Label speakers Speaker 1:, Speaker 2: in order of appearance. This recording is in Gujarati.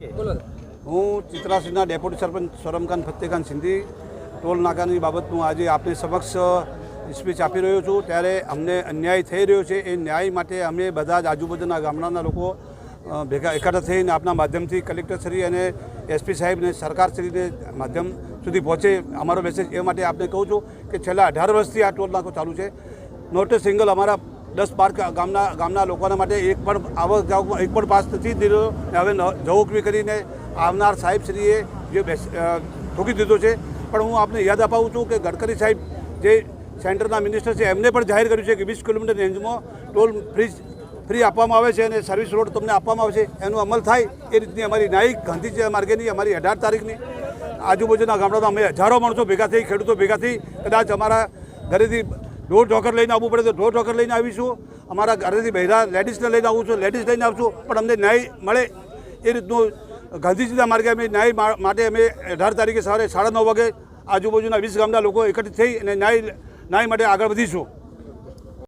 Speaker 1: હું ચિત્રાસીના ડેપ્યુટી સરપંચ સોરમખાન ફતેખાન સિંધી, ટોલ નાકાની બાબત હું આજે આપની સમક્ષ સ્પીચ આપી રહ્યો છું. ત્યારે અમને અન્યાય થઈ રહ્યો છે. એ ન્યાય માટે અમે બધા જ આજુબાજુના ગામડાના લોકો ભેગા એકઠા થઈને આપના માધ્યમથી કલેક્ટરશ્રી અને એસપી સાહેબને સરકારશ્રીને માધ્યમ સુધી પહોંચે અમારો મેસેજ એ માટે આપને કહું છું કે છેલ્લા અઢાર વર્ષથી આ ટોલ નાકો ચાલુ છે. નોટ સિંગલ અમારા દસ બાર ગામના ગામના લોકોના માટે એક પણ આવક એક પણ પાસ નથી દીધો. હવે જવું કે કરીને આવનાર સાહેબશ્રીએ જે બેસ ઠોકી દીધો છે. પણ હું આપને યાદ અપાવું છું કે ગડકરી સાહેબ જે સેન્ટરના મિનિસ્ટર છે, એમને પણ જાહેર કર્યું છે કે વીસ કિલોમીટર રેન્જમાં ટોલ ફ્રી ફ્રી આપવામાં આવે છે અને સર્વિસ રોડ તમને આપવામાં આવે છે એનો અમલ થાય એ રીતની અમારી નાયક ગાંધીજી માર્ગેની અમારી અઢાર તારીખની આજુબાજુના ગામડાના અમે હજારો માણસો ભેગા થઈ, ખેડૂતો ભેગા થઈ, કદાચ અમારા ઘરેથી ઢોર ઢોકર લઈને આવવું પડે તો ઢોર ઢોકર લઈને આવીશું. અમારા ઘરેથી બહેરા લેડીઝને લઈને આવું છું, લેડીઝ લઈને આવશું. પણ અમને ન્યાય મળે એ રીતનું ગાંધીજીના માર્ગે અમે ન્યાય માટે અમે અઢાર તારીખે સવારે સાડા નવ વાગે આજુબાજુના વીસ ગામના લોકો એકત્રિત થઈ અને ન્યાય ન્યાય માટે આગળ વધીશું.